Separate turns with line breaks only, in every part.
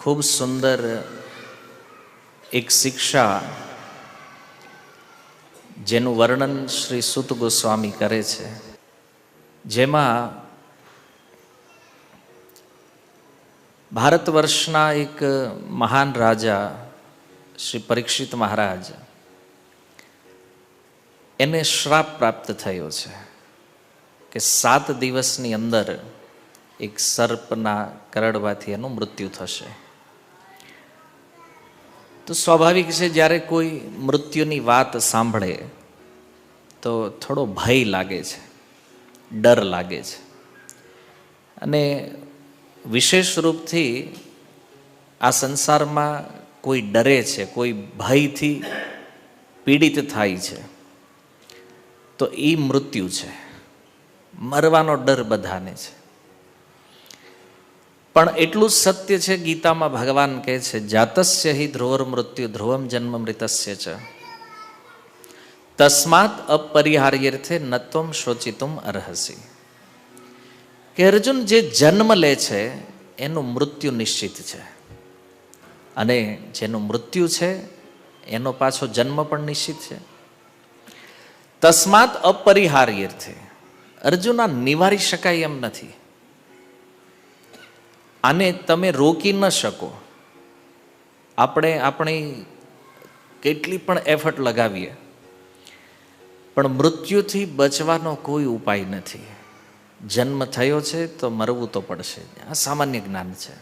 ખૂબ સુંદર એક શિક્ષા જેનું વર્ણન શ્રી સુત ગોસ્વામી કરે છે. જેમાં ભારત વર્ષના એક મહાન રાજા શ્રી પરીક્ષિત મહારાજ એને શ્રાપ પ્રાપ્ત થયો છે કે સાત દિવસની અંદર એક સર્પના કરડવાથી એનું મૃત્યુ થશે. તો સ્વાભાવિક છે, જ્યારે કોઈ મૃત્યુની વાત સાંભળે, તો થોડો ભય લાગે છે, ડર લાગે છે. અને વિશેષ રૂપથી આ સંસારમાં કોઈ ડરે છે, કોઈ ભયથી પીડિત થાય છે, તો એ મૃત્યુ છે. મરવાનો ડર બધાને છે. પણ એટલું સત્ય છે, ગીતામાં ભગવાન કહે છે, જાતસ્ય હિ ધ્રુવર મૃત્યુ, ધ્રુવમ જન્મ મૃતસ્ય છે તસ્માત અપરિહાર્યર્થે નત્વમ શોચિતુમ અરહસી. કે અર્જુન જે જન્મ લે છે, એનું મૃત્યુ નિશ્ચિત છે. અને જેનું મૃત્યુ છે, એનો પાછો જન્મ પણ નિશ્ચિત છે. તસ્માત અપરિહાર્યર્થે. અર્જુન આ નિવારી શકાય એમ નથી. આને તમે રોકી ન શકો. આપણે આપણી કેટલી પણ એફર્ટ લગાવીએ, પણ મૃત્યુથી બચવાનો કોઈ ઉપાય નથી. જન્મ થયો છે તો મરવું તો પડશે. આ સામાન્ય જ્ઞાન છે.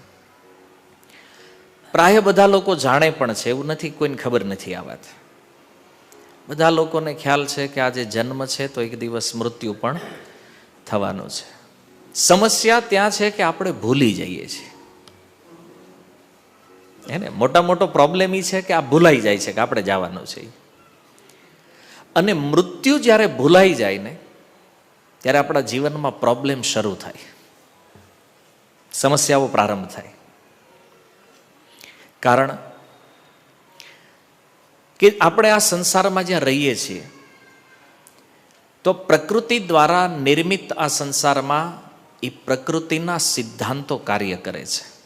પ્રાય બધા લોકો જાણે પણ છે, એવું નથી, કોઈને ખબર નથી આ વાત. બધા લોકોને ખ્યાલ છે કે આજે જન્મ છે તો એક દિવસ મૃત્યુ પણ થવાનું છે. સમસ્યા ત્યાં છે કે આપણે ભૂલી જઈએ છીએ. હે ને? મોટા મોટો પ્રોબ્લેમ એ છે કે આ ભૂલાઈ જાય છે કે આપણે જવાનું છે અને મૃત્યુ જ્યારે ભૂલાઈ જાય ને, ત્યારે આપણા જીવનમાં પ્રોબ્લેમ શરૂ થાય. સમસ્યાઓ પ્રારંભ થાય. કારણ કે આપણે આ સંસારમાં જ્યાં રહીએ છીએ, તો પ્રકૃતિ દ્વારા નિર્મિત આ સંસારમાં એ પ્રકૃતિના સિદ્ધાંતો કાર્ય કરે છે.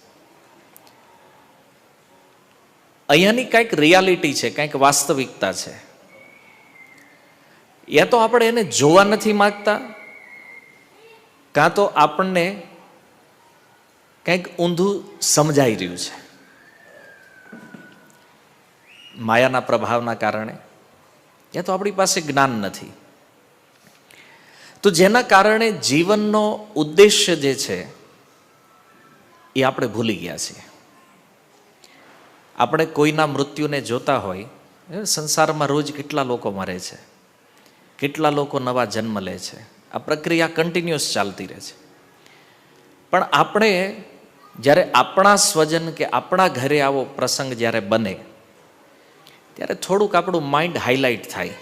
અહીંયાની કંઈક રિયાલિટી છે, કંઈક વાસ્તવિકતા છે. યા તો આપણે એને જોવા નથી માગતા, કાં તો આપણને કંઈક ઊંધું સમજાઈ રહ્યું છે. માયાના પ્રભાવના કારણે. યા તો આપણી પાસે જ્ઞાન નથી. તો જેના કારણે જીવનનો ઉદ્દેશ્ય જે છે, એ આપણે ભૂલી ગયા છીએ. આપણે કોઈના મૃત્યુને જોતા હોય સંસારમાં રોજ કેટલા લોકો મરે છે, કેટલા લોકો નવા જન્મ લે છે, આ પ્રક્રિયા કન્ટિન્યુઅસ ચાલતી રહે છે. પણ આપણે જ્યારે આપણા સ્વજન કે આપણા ઘરે આવો પ્રસંગ જ્યારે બને, ત્યારે થોડુંક આપણું માઇન્ડ હાઇલાઇટ થાય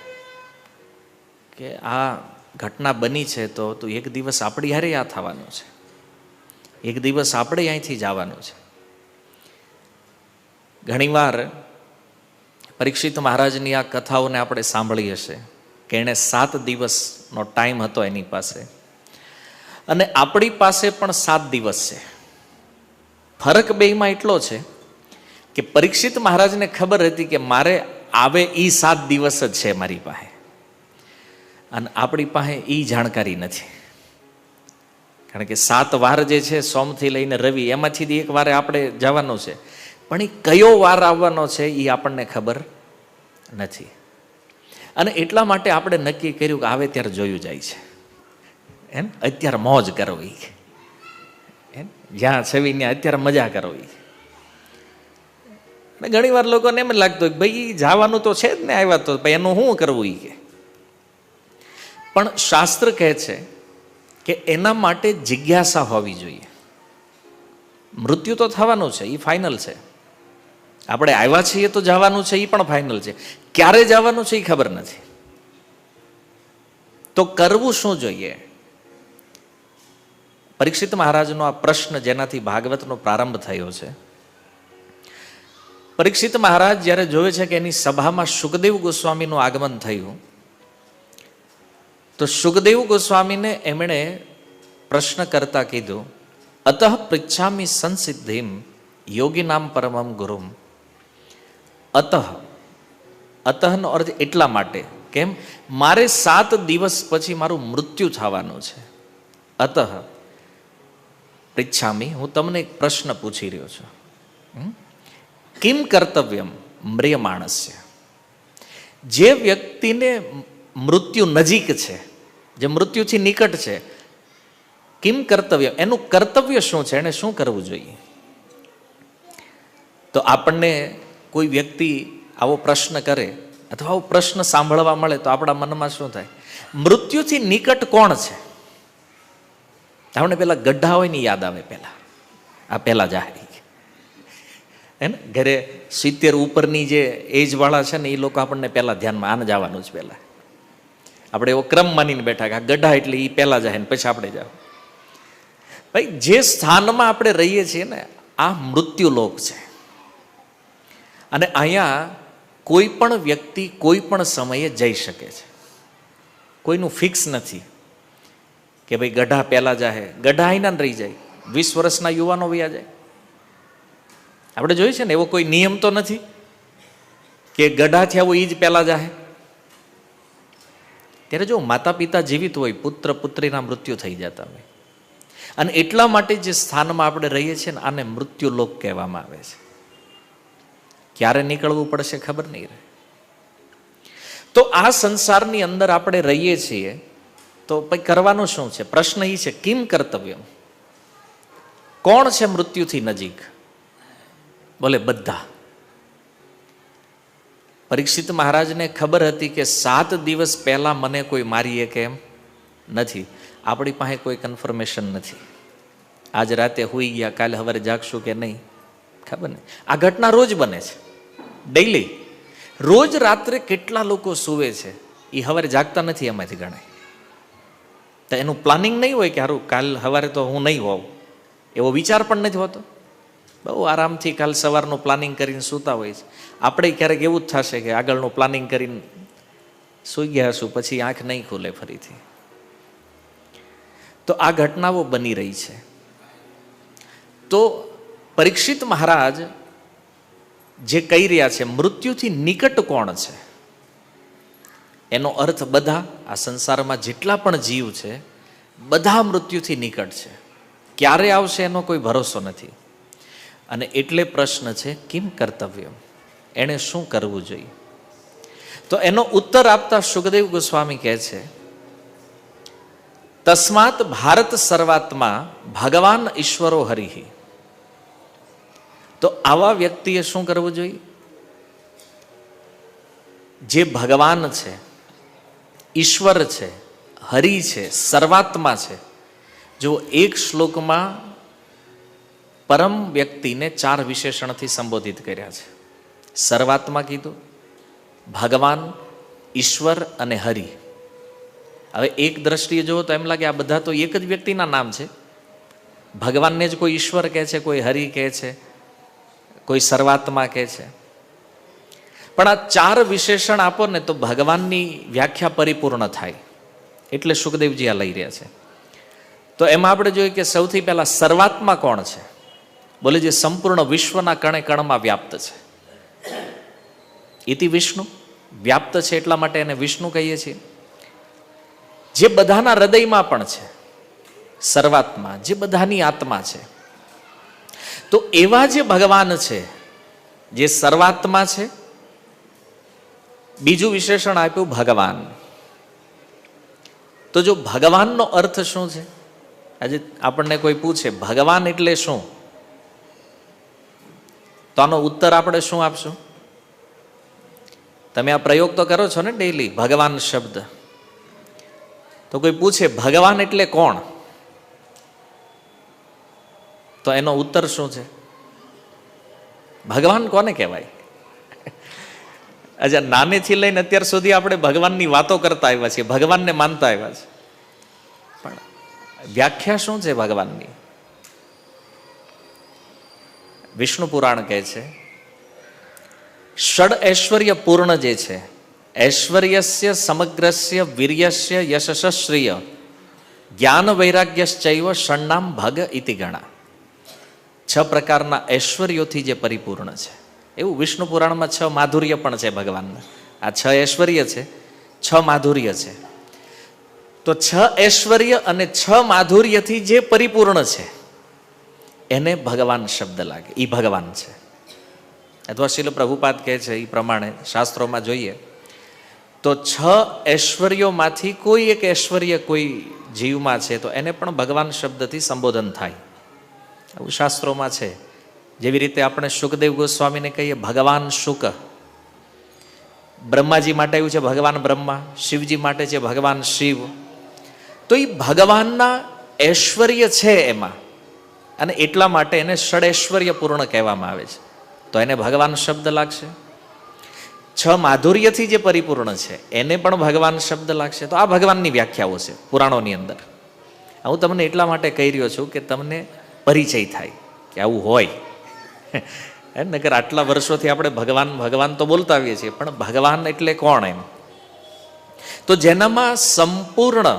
કે આ ઘટના બની છે તો તું એક દિવસ આપણી હારે આ થવાનું છે. એક દિવસ આપણે અહીંથી જવાનું છે. ઘણીવાર પરીક્ષિત મહારાજની આ કથાઓને આપણે સાંભળી હશે કે એણે સાત દિવસનો ટાઈમ હતો એની પાસે. અને આપણી પાસે પણ સાત દિવસ છે. ફરક બેમાં એટલો છે કે પરીક્ષિત મહારાજને ખબર હતી કે મારે આવે એ સાત દિવસ જ છે મારી પાસે. અને આપણી પાસે એ જાણકારી નથી. કારણ કે સાત વાર જે છે, સોમથી લઈને રવિ, એમાંથી એક વારે આપણે જવાનું છે. પણ એ કયો વાર આવવાનો છે એ આપણને ખબર નથી. અને એટલા માટે આપણે નક્કી કર્યું કે આવે ત્યારે જોયું જાય છે. એમ? અત્યારે મોજ કરવી. એમ? જ્યાં છવી ત્યાં અત્યારે મજા કરવી. ઘણી વાર લોકોને એમ લાગતું કે ભાઈ જવાનું તો છે જ ને, આવ્યા તો એનું શું કરવું એ કે? પણ શાસ્ત્ર કહે છે કે એના માટે જિજ્ઞાસા હોવી જોઈએ. મૃત્યુ તો થવાનું છે એ ફાઇનલ છે. આપણે આવ્યા છીએ તો જવાનું છે એ પણ ફાઇનલ છે. ક્યારે જવાનું છે એ ખબર નથી. તો કરવું શું જોઈએ? પરીક્ષિત મહારાજનો આ પ્રશ્ન જેનાથી ભાગવતનો પ્રારંભ થયો છે. પરીક્ષિત મહારાજ જ્યારે જોવે છે કે એની સભામાં સુખદેવ ગોસ્વામીનું આગમન થયું તો સુખદેવ ગોસ્વામીને એમણે પ્રશ્ન કરતા કીધું, અતઃ પૃચ્છામી સંસિદ્ધિમ યોગી નામ પરમમ ગુરુમ. અતઃ, અતઃનો અર્થ એટલા માટે, કેમ? મારે સાત દિવસ પછી મારું મૃત્યુ થવાનું છે. અતઃ, પૃચ્છામી, હું તમને એક પ્રશ્ન પૂછી રહ્યો છું? કિમ કર્તવ્યમ? મ્રિય માણસ્ય જે વ્યક્તિને મૃત્યુ નજીક છે જે મૃત્યુથી નિકટ છે, કિમ કર્તવ્ય? એનું કર્તવ્ય શું છે? એને શું કરવું જોઈએ? તો આપણને કોઈ વ્યક્તિ આવો પ્રશ્ન કરે અથવા આવો પ્રશ્ન સાંભળવા મળે તો આપણા મનમાં શું થાય? મૃત્યુથી નિકટ કોણ છે? આપણે પેલા ગઢા હોય ને યાદ આવે પેલા. આ પેલા જાહેર. હે ને? ઘરે સિત્તેર ઉપરની જે એજવાળા છે ને, એ લોકો આપણને પહેલાં ધ્યાનમાં, આને જવાનું જ પહેલાં આપણે એવો ક્રમ માનીને બેઠા કે આ ગઢા એટલે એ પહેલાં જાય ને પછી આપણે જાવ ભાઈ, જે સ્થાનમાં આપણે રહીએ છીએ ને, આ મૃત્યુલોક છે. અને અહીંયા કોઈ પણ વ્યક્તિ કોઈ પણ સમયે જઈ શકે છે. કોઈનું ફિક્સ નથી કે ભાઈ ગઢા પહેલાં જાહે. ગઢા અહીંના રહી જાય. વીસ વર્ષના યુવાનો વયા જાય. આપણે જોયું છે ને, એવો કોઈ નિયમ તો નથી કે ગઢા થયા એ જ પહેલાં જાહે? ત્યારે જો માતા પિતા જીવિત હોય, પુત્ર પુત્રીના મૃત્યુ થઈ જતા હોય. અને એટલા માટે જે સ્થાનમાં આપણે રહીએ છીએ ને, આને મૃત્યુલોક કહેવામાં આવે છે. ક્યારે નીકળવું પડશે ખબર નહીં રહે. તો આ સંસારની અંદર આપણે રહીએ છીએ, તો પછી કરવાનું શું છે? પ્રશ્ન એ છે, કિમ કર્તવ્ય કોણ છે મૃત્યુથી નજીક? બોલે, બધા. પરીક્ષિત મહારાજને ખબર હતી કે સાત દિવસ પહેલાં મને કોઈ મારીએ કે એમ? નથી. આપણી પાસે કોઈ કન્ફર્મેશન નથી. આજ રાતે હોઈ ગયા, કાલે સવારે જાગશું કે નહીં? ખબર નહીં. આ ઘટના રોજ બને છે. ડેઈલી રોજ રાત્રે કેટલા લોકો સૂવે છે એ સવારે જાગતા નથી એમાંથી ગણાય. તો એનું પ્લાનિંગ નહીં હોય કે સારું કાલ સવારે તો હું નહીં હોઉં. એવો વિચાર પણ નથી હોતો. બહુ આરામથી કાલ સવારનું પ્લાનિંગ કરીને સૂતા હોય છે. આપણે ક્યારેક એવું જ થશે કે આગળનું પ્લાનિંગ કરીને સૂઈ ગયા હશું, પછી આંખ નહીં ખુલે ફરીથી. તો આ ઘટનાઓ બની રહી છે. તો પરીક્ષિત મહારાજ જે કહી રહ્યા છે, મૃત્યુથી નિકટ કોણ છે? એનો અર્થ બધા, આ સંસારમાં જેટલા પણ જીવ છે, બધા મૃત્યુથી નિકટ છે. ક્યારે આવશે એનો કોઈ ભરોસો નથી. અને એટલે પ્રશ્ન છે, કિમ કર્તવ્ય? એણે શું કરવું જોઈએ? તો એનો ઉત્તર આપતા સુખદેવ ગોસ્વામી કહે છે, તસ્માત ભારત સર્વાત્મા ભગવાન ઈશ્વરો હરિ તો આવા વ્યક્તિએ શું કરવું જોઈએ? જે ભગવાન છે, ઈશ્વર છે, હરિ છે, સર્વાત્મા છે, જો એક શ્લોકમાં પરમ વ્યક્તિને ચાર વિશેષણથી સંબોધિત કર્યા છે. સર્વાત્મા કીધું, ભગવાન, ઈશ્વર અને હરિ. હવે એક દ્રષ્ટિએ જુઓ તો એમ લાગે આ બધા તો એક જ વ્યક્તિના નામ છે. ભગવાનને જ કોઈ ઈશ્વર કહે છે, કોઈ હરિ કહે છે, કોઈ સર્વાત્મા કહે છે. પણ આ ચાર વિશેષણ આપો ને તો ભગવાનની વ્યાખ્યા પરિપૂર્ણ થાય. એટલે સુખદેવજી આ લઈ રહ્યા છે. તો એમાં આપણે જોઈએ કે સૌથી પહેલાં સર્વાત્મા કોણ છે? બોલે જે સંપૂર્ણ વિશ્વના કણે કણમાં વ્યાપ્ત છે. ઇતિ વિષ્ણુ. વ્યાપ્ત છે એટલા માટે એને વિષ્ણુ કહીએ છીએ. જે બધાના હૃદયમાં પણ છે, સર્વાત્મા, જે બધાની આત્મા છે, તો એવા જે ભગવાન છે, જે સર્વાત્મા છે, બીજું વિશેષણ આપ્યું ભગવાન. તો જો ભગવાનનો અર્થ શું છે? આજે આપણને કોઈ પૂછે, ભગવાન એટલે શું? તો આનો ઉત્તર આપણે શું આપશું? તમે આ પ્રયોગ તો કરો છો ને ડેઈલી ભગવાન શબ્દ. તો કોઈ પૂછે, ભગવાન એટલે કોણ? તો એનો ઉત્તર શું છે? ભગવાન કોને કહેવાય? અચ્છા નાનેથી લઈને અત્યાર સુધી આપણે ભગવાનની વાતો કરતા આવ્યા છીએ, ભગવાનને માનતા આવ્યા છે પણ વ્યાખ્યા શું છે ભગવાનની? વિષ્ણુ પુરાણ કહે છે, ષડ ઐશ્વર્ય પૂર્ણ જે છે, ઐશ્વર્યસ્ય સમગ્રસ્ય વીર્યસ્ય યશસ્શ્રિય જ્ઞાન વૈરાગ્યશ્ચૈવ ષણનામ ભગ ઇતિ ગણા. છ પ્રકારના ઐશ્વર્યોથી જે પરિપૂર્ણ છે. એવું વિષ્ણુ પુરાણમાં છ માધુર્ય પણ છે ભગવાનના. આ છ ઐશ્વર્ય છે, છ માધુર્ય છે. તો છ ઐશ્વર્ય અને છ માધુર્યથી જે પરિપૂર્ણ છે એને ભગવાન શબ્દ લાગે. એ ભગવાન છે. અથવા શિલ પ્રભુપાદ કહે છે એ પ્રમાણે, શાસ્ત્રોમાં જોઈએ, તો છ ઐશ્વર્યોમાંથી કોઈ એક ઐશ્વર્ય કોઈ જીવમાં છે, તો એને પણ ભગવાન શબ્દથી સંબોધન થાય. આવું શાસ્ત્રોમાં છે. જેવી રીતે આપણે સુખદેવ ગોસ્વામીને કહીએ, ભગવાન શુક બ્રહ્માજી માટે આવ્યું છે, ભગવાન બ્રહ્મા. શિવજી માટે છે, ભગવાન શિવ. તો એ ભગવાનના ઐશ્વર્ય છે એમાં. અને એટલા માટે એને ષડૈશ્વર્યપૂર્ણ કહેવામાં આવે છે. તો એને ભગવાન શબ્દ લાગશે? છ માધુર્યથી જે પરિપૂર્ણ છે, એને પણ ભગવાન શબ્દ લાગશે? તો આ ભગવાનની વ્યાખ્યાઓ છે, પુરાણોની અંદર. હું તમને એટલા માટે કહી રહ્યો છું કે તમને પરિચય થાય કે આવું હોય. હે નગર આટલા વર્ષોથી આપણે ભગવાન ભગવાન તો બોલતા આવીએ છીએ, પણ ભગવાન એટલે કોણ એમ? તો જેનામાં સંપૂર્ણ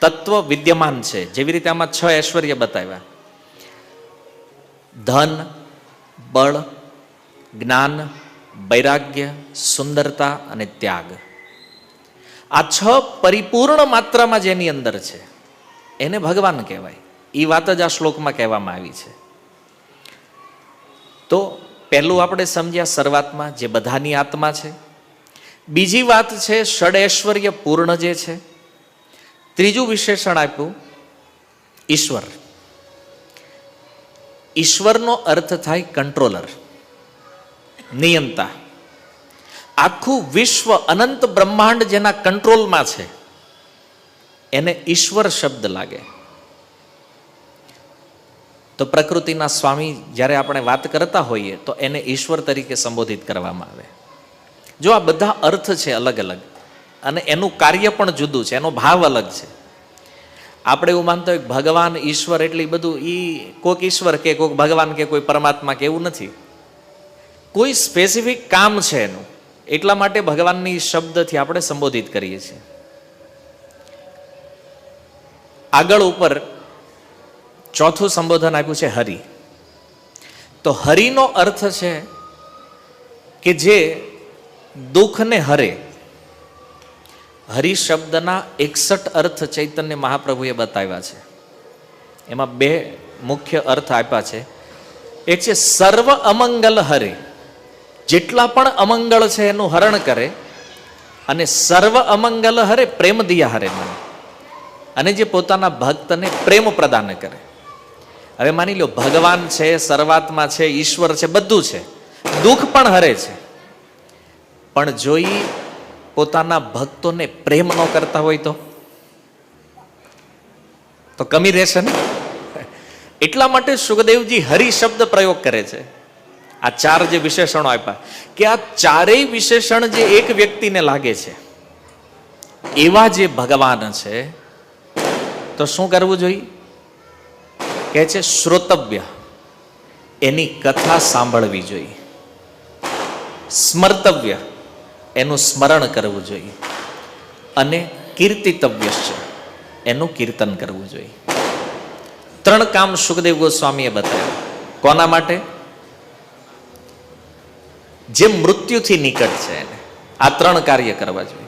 તત્વ વિદ્યમાન છે. જેવી રીતે આમાં છ ઐશ્વર્ય બતાવ્યા. ધન, બળ, જ્ઞાન, વૈરાગ્ય, સુંદરતા અને ત્યાગ. આ છ પરિપૂર્ણ માત્રામાં જેની અંદર છે. એને ભગવાન કહેવાય. એ વાત જ આ શ્લોકમાં કહેવામાં આવી છે. તો પહેલું આપણે સમજ્યા શરૂઆતમાં જે બધાની આત્મા છે. બીજી વાત છે, ષડૈશ્વર્ય પૂર્ણ જે છે ત્રીજું વિશેષણ આપ્યું, ઈશ્વર. ઈશ્વરનો અર્થ થાય કંટ્રોલર નિયંતા આખું વિશ્વ અનંત બ્રહ્માંડ જેના કંટ્રોલમાં છે, એને ઈશ્વર શબ્દ લાગે. તો પ્રકૃતિના સ્વામી જ્યારે આપણે વાત કરતા હોઈએ, તો એને ઈશ્વર તરીકે સંબોધિત કરવામાં આવે. જો આ બધા અર્થ છે અલગ અલગ અને એનું કાર્ય પણ જુદું છે, એનો ભાવ અલગ છે. આપણે એવું માનતા હોય ભગવાન, ઈશ્વર એટલે બધું એ કોઈક ઈશ્વર કે કોઈક ભગવાન કે કોઈ પરમાત્મા કે એવું નથી. કોઈ સ્પેસિફિક કામ છે એનું, એટલા માટે ભગવાનની શબ્દથી આપણે સંબોધિત કરીએ છીએ. આગળ ઉપર ચોથું સંબોધન આપ્યું છે હરિ. તો હરિનો અર્થ છે કે જે દુઃખને હરે હરિ શબ્દના એકસઠ અર્થ ચૈતન્ય મહાપ્રભુએ બતાવ્યા છે. એમાં બે મુખ્ય અર્થ આપ્યા છે. એક છે, સર્વ અમંગલ હરે. જેટલા પણ અમંગળ છે એનું હરણ કરે અને સર્વ અમંગલ હરે, પ્રેમ દિયા હરે મને. અને જે પોતાના ભક્તને પ્રેમ પ્રદાન કરે. હવે માની લો ભગવાન છે, સર્વાત્મા છે, ઈશ્વર છે, બધું છે. દુઃખ પણ હરે છે. પણ જોઈ પોતાના ભક્તોને પ્રેમ ન કરતા હોય તો? તો કમી રહેશે ને? એટલા માટે સુખદેવજી હરિ શબ્દ પ્રયોગ કરે છે. આ ચાર જે વિશેષણો આપ્યા, કે આ ચારેય વિશેષણ જે એક વ્યક્તિને લાગે છે, એવા જે ભગવાન છે, તો શું કરવું જોઈએ? કે છે, શ્રોતવ્ય. એની કથા સાંભળવી જોઈએ. સ્મર્તવ્ય. એનું સ્મરણ કરવું જોઈએ. અને કીર્તિતવ્ય છે એનું કીર્તન કરવું જોઈએ. ત્રણ કામ સુખદેવ ગોસ્વામીએ બતાવ્યા. કોના માટે? જે મૃત્યુથી નિકટ છે એને. આ ત્રણ કાર્ય કરવા જોઈએ.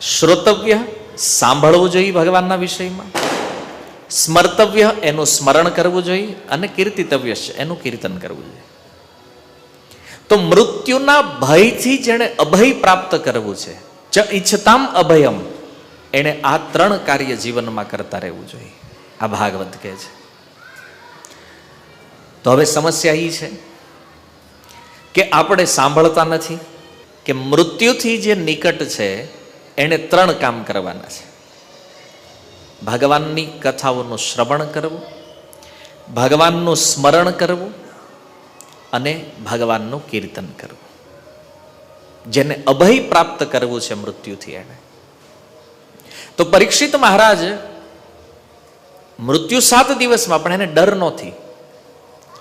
શ્રોતવ્ય સાંભળવું જોઈએ ભગવાનના વિષયમાં. સ્મર્તવ્ય એનું સ્મરણ કરવું જોઈએ અને કીર્તિતવ્ય છે એનું કીર્તન કરવું જોઈએ. તો મૃત્યુના ભયથી જેણે અભય પ્રાપ્ત કરવું છે. ચ ઈચ્છતામ અભયમ. એણે આ ત્રણ કાર્ય જીવનમાં કરતા રહેવું જોઈએ. આ ભાગવત કહે છે. તો હવે સમસ્યા એ છે કે આપણે સાંભળતા નથી કે મૃત્યુથી જે નિકટ છે એણે ત્રણ કામ કરવાના છે. ભગવાનની કથાઓનું શ્રવણ કરવું, ભગવાનનું સ્મરણ કરવું અને ભગવાનનું કીર્તન કરવું. જેને અભય પ્રાપ્ત કરવું છે મૃત્યુથી એને. તો પરીક્ષિત મહારાજ, મૃત્યુ સાત દિવસમાં, પણ એને ડર નથી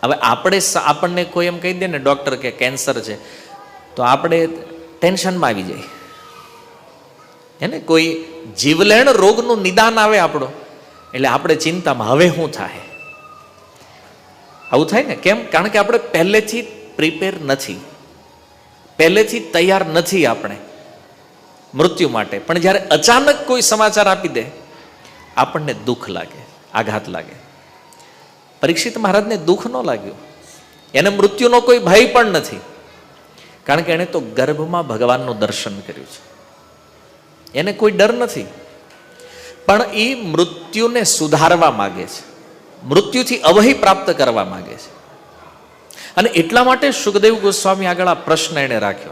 હવે આપણે આપણને કોઈ એમ કહી દે ને ડૉક્ટર કે કેન્સર છે, તો આપણે ટેન્શનમાં આવી જાય એને કોઈ જીવલેણ રોગનું નિદાન આવે આપણો, એટલે આપણે ચિંતામાં, હવે શું થાય? આવું થાય ને? કેમ? કારણ કે આપણે પહેલેથી પ્રિપેર નથી. પહેલેથી તૈયાર નથી આપણે મૃત્યુ માટે. પણ જ્યારે અચાનક કોઈ સમાચાર આપી દે, આપણને દુઃખ લાગે, આઘાત લાગે. પરીક્ષિત મહારાજને દુઃખ ન લાગ્યું. એને મૃત્યુનો કોઈ ભય પણ નથી. કારણ કે એણે તો ગર્ભમાં ભગવાનનું દર્શન કર્યું છે. એને કોઈ ડર નથી. પણ એ મૃત્યુને સુધારવા માગે છે. મૃત્યુથી અવહી પ્રાપ્ત કરવા માગે છે. અને એટલા માટે સુખદેવ ગોસ્વામી આગળ આ પ્રશ્ન એણે રાખ્યો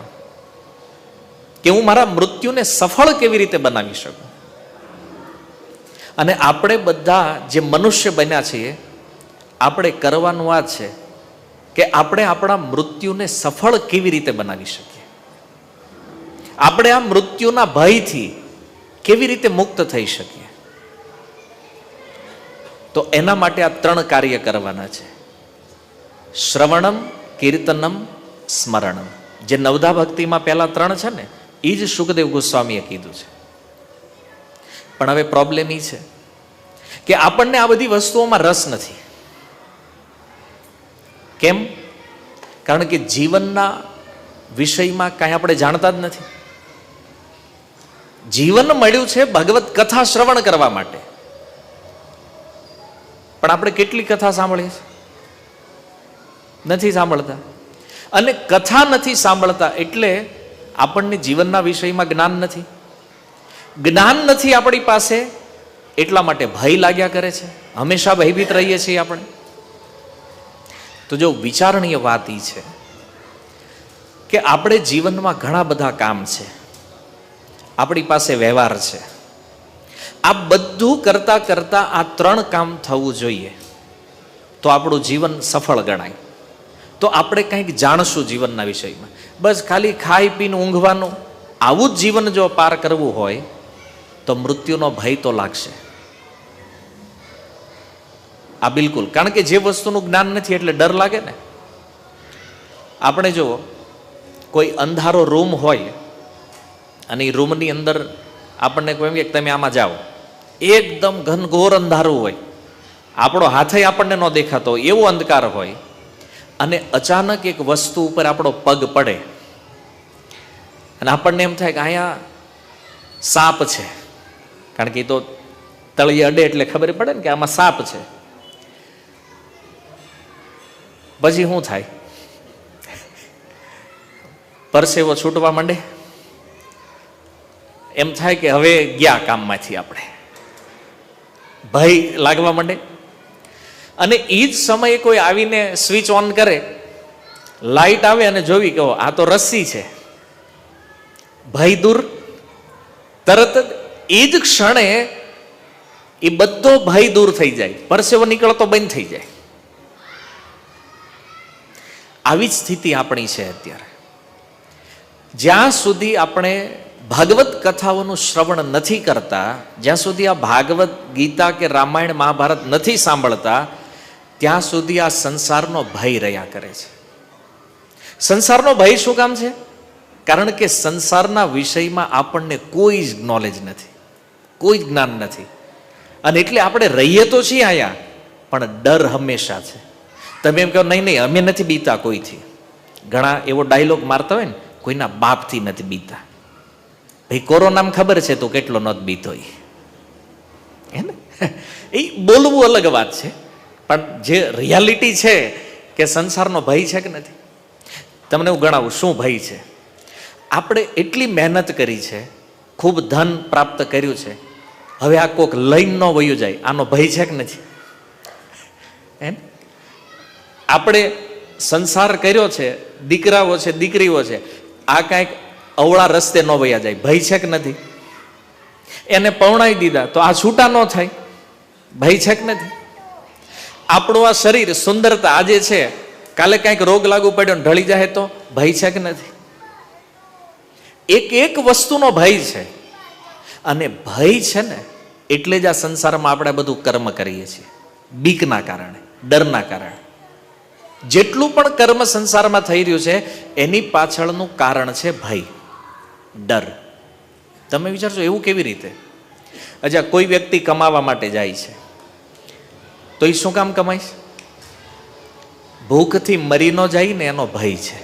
કે હું મારા મૃત્યુને સફળ કેવી રીતે બનાવી શકું? અને આપણે બધા જે મનુષ્ય બન્યા છીએ, આપણે કરવાનું આ છે કે આપણે આપણા મૃત્યુને સફળ કેવી રીતે બનાવી શકીએ? આપણે આ મૃત્યુના ભયથી કેવી રીતે મુક્ત થઈ શકીએ? તો એના માટે આ ત્રણ કાર્ય કરવાના છે. શ્રવણમ, કીર્તનમ, સ્મરણમ. જે નવધા ભક્તિમાં પહેલા ત્રણ છે ને એ જ સુખદેવ ગોસ્વામીએ કીધું છે. પણ હવે પ્રોબ્લેમ એ છે કે આપણને આ બધી વસ્તુઓમાં રસ નથી. કેમ? કારણ કે જીવનના વિષયમાં કાંઈ આપણે જાણતા જ નથી. જીવન મળ્યું છે ભગવત કથા શ્રવણ કરવા માટે. પણ આપણે કેટલી કથા સાંભળીએ નથી સાંભળતા. અને કથા નથી સાંભળતા એટલે આપણને જીવનના વિષયમાં જ્ઞાન નથી. જ્ઞાન નથી આપણી પાસે, એટલા માટે ભય લાગ્યા કરે છે. હંમેશા ભયભીત રહીએ છીએ આપણે. તો જો વિચારણીય વાત એ છે કે આપણે જીવનમાં ઘણા બધા કામ છે. આપણી પાસે વ્યવહાર છે. આ બધું કરતા કરતા આ ત્રણ કામ થવું જોઈએ. તો આપણું જીવન સફળ ગણાય. તો આપણે કંઈક જાણશું જીવનના વિષયમાં. બસ ખાલી ખાઈ પીને ઊંઘવાનું, આવું જ જીવન જો પાર કરવું હોય, તો મૃત્યુનો ભય તો લાગશે. આ બિલકુલ. કારણ કે જે વસ્તુનું જ્ઞાન નથી એટલે ડર લાગે ને. આપણે જો કોઈ અંધારો રૂમ હોય, અને એ રૂમની અંદર આપણને કોઈ એમ કે તમે આમાં જાઓ. એકદમ ઘનઘોર અંધારું હોય. આપણો હાથે આપણને ન દેખાતો, એવો અંધકાર હોય. અને અચાનક એક વસ્તુ ઉપર આપણો પગ પડે. અને આપણને એમ થાય કે અહીંયા સાપ છે. કારણ કે એ તો તળિયે અડે એટલે ખબર પડે ને કે આમાં સાપ છે. પછી શું થાય? પરસેવો છૂટવા માંડે. એમ થાય કે હવે ગયા કામમાંથી આપણે. ભય લાગવા માંડે. અને એ જ સમયે કોઈ આવીને સ્વિચ ઓન કરે લાઈટ આવે અને જોવી કહો આ તો રસ્સી છે. ભય દૂર, તરત જ એ જ ક્ષણે એ બધો ભય દૂર થઈ જાય. પરસેવો નીકળતો બંધ થઈ જાય. આવી જ સ્થિતિ આપણી છે અત્યારે. જ્યાં સુધી આપણે ભાગવત કથાઓનું શ્રવણ નથી કરતા, જ્યાં સુધી આ ભાગવત ગીતા કે રામાયણ મહાભારત નથી સાંભળતા, ત્યાં સુધી આ સંસારનો ભય રહ્યા કરે છે. સંસારનો ભય શું કામ છે? કારણ કે સંસારના વિષયમાં આપણને કોઈ જ નોલેજ નથી, કોઈ જ જ્ઞાન નથી. અને એટલે આપણે રહીએ તો છીએ અહીંયા પણ ડર હંમેશા છે. તમે એમ કહો, નહીં નહીં, અમે નથી બીતા કોઈથી. ઘણા એવો ડાયલોગ મારતા હોય ને, કોઈના બાપથી નથી બીતા. ભાઈ, કોરોનામાં ખબર છે તો કેટલો નથી બીતો હે એ બોલવું અલગ વાત છે, પણ જે રિયાલિટી છે કે સંસારનો ભય છે કે નથી? તમને હું ગણાવું શું ભય છે? આપણે એટલી મહેનત કરી છે, ખૂબ ધન પ્રાપ્ત કર્યું છે, હવે આ કોક લઈને ન વયું જાય, આનો ભય છે કે નથી? એમ? આપણે સંસાર કર્યો છે, દીકરાઓ છે, દીકરીઓ છે, આ કાંઈક અવળા રસ્તે ન વયા જાય. ભય છે કે નથી? એને પવણાઈ દીધા તો આ છૂટા ન થાય? ભય છે કે નથી? આપણું આ શરીર સુંદરતા આજે છે. કાલે કાંઈક રોગ લાગુ પડ્યો ને ઢળી જાય તો ભય છે કે નથી? એક એક વસ્તુનો ભય છે. અને ભય છે ને એટલે જ આ સંસારમાં આપણે બધું કર્મ કરીએ છીએ. બીકના કારણે, ડરના કારણે. જેટલું પણ કર્મ સંસારમાં થઈ રહ્યું છે, એની પાછળનું કારણ છે ભય. ડર. તમે વિચારશો, એવું કેવી રીતે? અચ્છા, કોઈ વ્યક્તિ કમાવા માટે જાય છે. તો એ શું કામ કમાઈશ ભૂખથી મરી ન જાય ને એનો ભય છે.